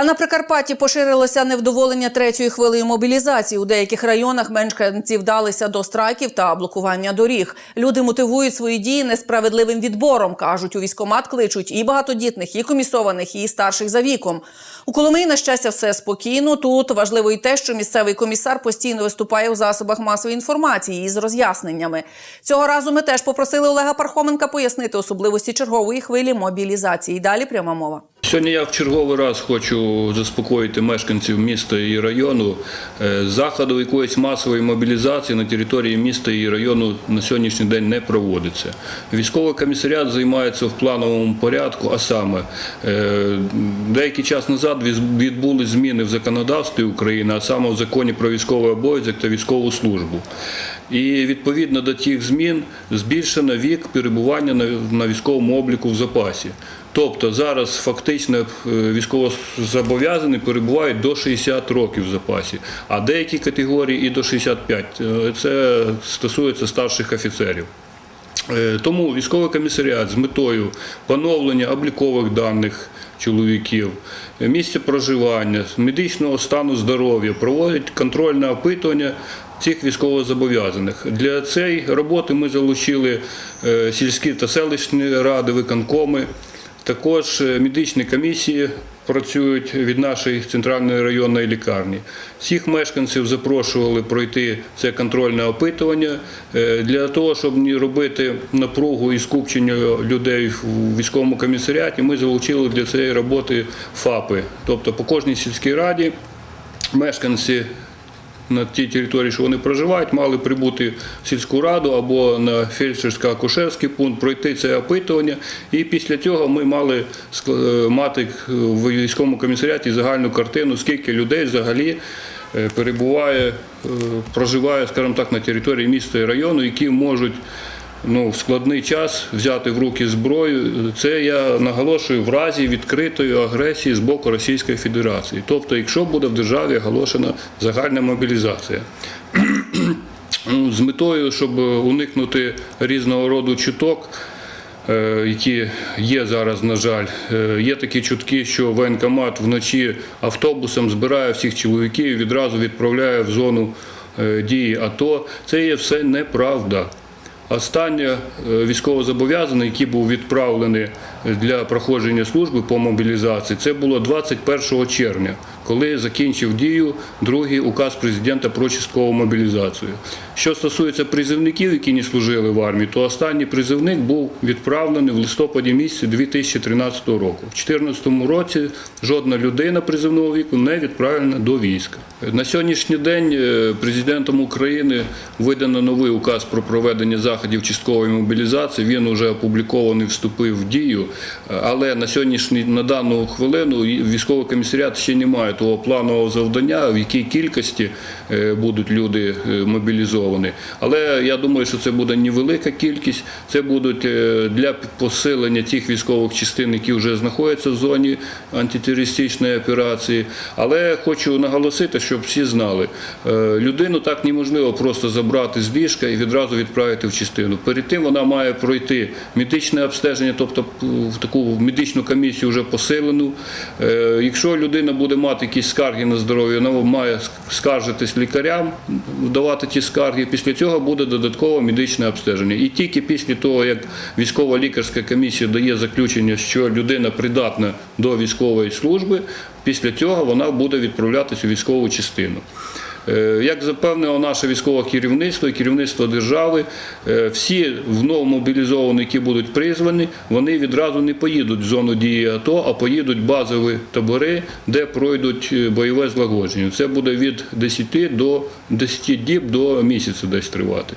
А на Прикарпатті поширилося невдоволення третьою хвилею мобілізації. У деяких районах мешканці вдалися до страйків та блокування доріг. Люди мотивують свої дії несправедливим відбором. кажуть, у військомат кличуть і багатодітних, і комісованих, і старших за віком. У Коломиї, на щастя, все спокійно. Тут важливо і те, що місцевий комісар постійно виступає у засобах масової інформації із роз'ясненнями. Цього разу ми теж попросили Олега Пархоменка пояснити особливості чергової хвилі мобілізації. Далі пряма мова. Сьогодні я в черговий раз хочу заспокоїти мешканців міста і району. Е, Заходу якоїсь масової мобілізації на території міста і району на сьогоднішній день не проводиться. Військовий комісаріат займається в плановому порядку, а саме е, деякий час назад відбули зміни в законодавстві України, а саме в законі про військовий обов'язок та військову службу. І відповідно до тих змін збільшено вік перебування на, на військовому обліку в запасі. Тобто зараз фактично е, військовозобов'язані перебувають до 60 років в запасі, а деякі категорії і до 65. Е, Це стосується старших офіцерів. Е, Тому військовий комісаріат з метою поновлення облікових даних чоловіків, місця проживання, медичного стану здоров'я проводить контрольне опитування цих військовозобов'язаних. Для цієї роботи ми залучили сільські та селищні ради, виконкоми. Також е, медичні комісії працюють від нашої центральної районної лікарні. Всіх мешканців запрошували пройти це контрольне опитування е, для того, щоб не робити напругу і скупчення людей у військовому комісаріаті. Ми залучили для цієї роботи ФАПи, тобто по кожній сільській раді мешканці на тій території, що вони проживають, мали прибути в сільську раду або на фельдшерсько-акушерський пункт, пройти це опитування. І після цього ми мали е, мати в військовому комісаріаті загальну картину, скільки людей взагалі е, перебуває, е, проживає, скажімо так, на території міста і району, які можуть ну, в складний час взяти в руки зброю. Це я наголошую в разі відкритої агресії з боку Російської Федерації. Тобто, якщо буде в державі оголошена загальна мобілізація. Ну, З метою, щоб уникнути різного роду чуток, е, які є зараз, на жаль, Е, є такі чутки, що воєнкомат вночі автобусом збирає всіх чоловіків і відразу відправляє в зону е, дії АТО. Це є все неправда. Останнє е, військовозобов'язаний, який був відправлений для проходження служби по мобілізації, це було 21 червня, коли закінчив дію другий указ президента про часткову мобілізацію. Що стосується призивників, які не служили в армії, то останній призивник був відправлений в листопаді місяці 2013 року. В 2014 році жодна людина призивного віку не відправлена до війська. На сьогоднішній день е, президентом України видано новий указ про проведення заходів часткової мобілізації. Він вже опублікований, вступив в дію. Але на сьогоднішній на дану хвилину військовий комісаріат ще не має того планового завдання, в якій кількості е, будуть люди е, мобілізовані. Але я думаю, що це буде невелика кількість. Це будуть е, для посилення тих військових частин, які вже знаходяться в зоні антитерористичної операції. Але хочу наголосити, щоб всі знали, людину так неможливо просто забрати з ліжка і відразу відправити в частину. Перед тим вона має пройти медичне обстеження, тобто в таку медичну комісію вже посилену. Е, Якщо людина буде мати якісь скарги на здоров'я, вона має скаржитись лікарям, давати ті скарги. Після цього буде додаткове медичне обстеження. І тільки після того, як військова лікарська комісія дає заключення, що людина придатна до військової служби, після цього вона буде відправлятися у військову частину. Е, Як запевнило наше військове керівництво і керівництво держави, е, всі вновь мобілізовані, які будуть призвані, вони відразу не поїдуть в зону дії АТО, а поїдуть в базові табори, де пройдуть е, бойове злагодження. Це буде від 10 до 10 діб до місяця десь тривати.